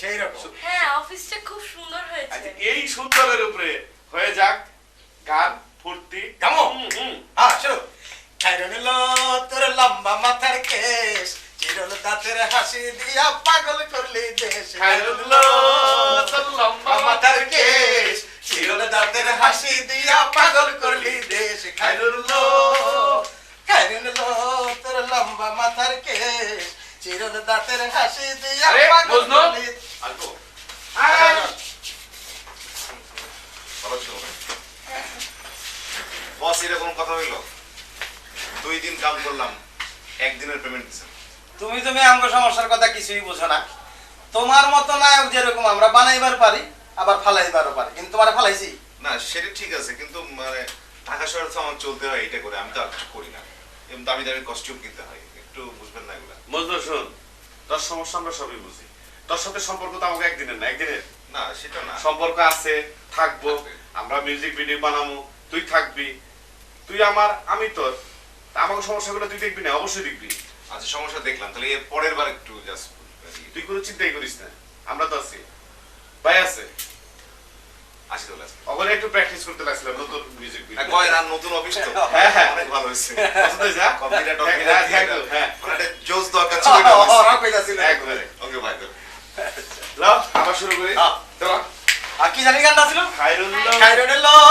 সেই রকম হ্যাঁ অফিসটা খুব সুন্দর হয়েছে। আচ্ছা এই সুন্দরের উপরে হয়ে যাক গান ফুর্তি। গামো? হুম, হুম। হ্যাঁ শোনো খাইরনিল তোর লম্বা মাথার কেশ চিরল দাঁতের হাসি দিয়া পাগল করলি দেশ। খায়রুল্লাহ, তোর লম্বা মাথার কেশ চিরল দাঁতের হাসি দিয়া পাগল করলি দেশ। খাইরুল্লাহ খাইরুল্লাহ তোর লম্বা মাথার কেশ চিরল দাঁতের হাসি দিয়া পাগল? করলি আলতো আয়। ভালো ছিল এরকম কথা হইল। দুই দিন কাম করলাম একদিনের পেমেন্ট দিছেন তুমি তুমি আমগো সমস্যার কথা কিছুই বুঝো না। তোমার মতো নায়ক যেরকম আমরা বানাইবার পারি আবার ফালাইবারও পারি। কিন্তু তোমার ফালাইছি? না সেটা ঠিক আছে কিন্তু মানে ঢাকা শহরে তো আমার চলতে হয় এটা করে। আমি তো আর কিছু করি না। এমন দামি দামি কস্টিউম কিনতে হয় একটু বুঝবেন না এগুলা। মজনু শোন তোর সমস্যা আমরা সবই বুঝি। তোর সাথে সম্পর্ক তো আমাকে একদিনের না একদিনের? না সেটা না। সম্পর্ক আছে থাকব আমরা মিউজিক ভিডিও বানাবো তুই থাকবি। তুই আমার আমি তোর। আমাকে সমস্যাগুলো তুই দেখবি না অবশ্যই দেখবি। আচ্ছা সমস্যা দেখলাম। তাহলে এর পরের বার একটু জাস্ট তুই কোনো চিন্তাই করিস না। আমরা তো আছি। ভাই আছে? আসি তাহলে আজকে। ওখানে একটু প্র্যাকটিস করতে লাগছিলাম নতুন মিউজিক ভিডিও কয় আর নতুন অফিস তো? হ্যাঁ, হ্যাঁ। অনেক ভালো হয়েছে। পছন্দ হয়েছে, হ্যাঁ? কম্পিউটার হ্যাঁ, হ্যাঁ, দিয়ে thank you, হ্যাঁ। মানে জোস দরকার ছিল ওরা কইতাছিল একবারে ওকে ভাই লাও আবার শুরু করি। হ্যাঁ। আর কি জানি গানটা ছিল? খাইরুল্লাহ খাইরুল্লাহ